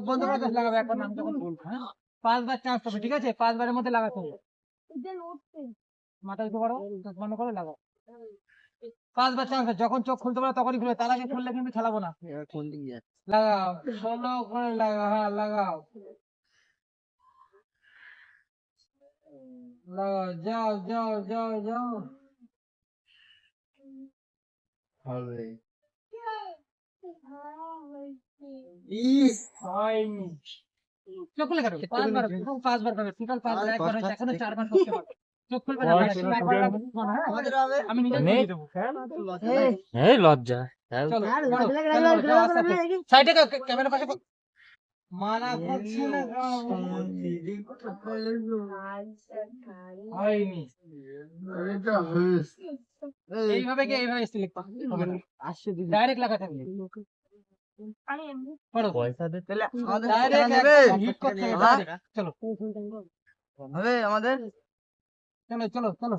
বন্ধ করে দশ লাগাবে একবার নাম যখন বলব হ্যাঁ? পাঁচবার চান্স পাবে ঠিক আছে? পাঁচবারের মধ্যে লাগাতে হবে। মাথা করো চোখ বন্ধ করে লাগাও। পাঁচবার চান্স যখন চোখ খুলতে পারো তখনই খুলে তার আগে খুললে কিন্তু খেলাবো না। কোন দিকে যাচ্ছে লাগাও ষোলো করে লাগাও হ্যাঁ লাগাও। লাগাও যাও যাও যাও যাও। হবে। ইস হয়নি চোখ খুলে কাটো পাঁচবার পাঁচবার পাবে টোটাল পাঁচবার একবার হয়েছে এখনও চারবার করতে পারবে হ্যাঁ? দেবো। লজ্জা চলো সাইডে ক্যামেরা পাশে কর। মানা করছি না হয়নি। এইভাবে কি এইভাবে সিলেক্ট হবে না। আসছে দিদি। ডাইরেক্ট লাগাতে হবে পড়ো। পয়সা দে। তাহলে আমাদের ডাইরেক্ট নেবে হিট করতে হবে। হ্যাঁ? চলো। আমাদের? চলো চলো চলো।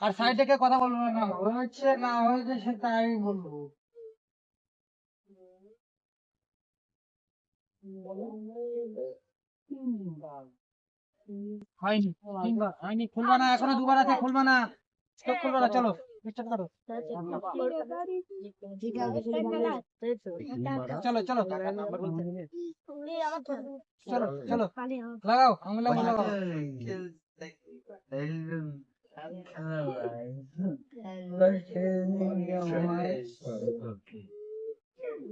আর সাইড থেকে কথা বলব না? হয়েছে না হয়েছে সেটা আমি বলব। হয়নি তিনবার হয়নি খুলবা না এখনও দুবার আছে খুলবা না। চোখ খুলবা না চলো চলো চলো চলো চলো। লাগাও আঙুল লাগাও লাগাও।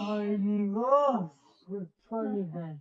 হয়নি গো হয়নি হ্যাঁ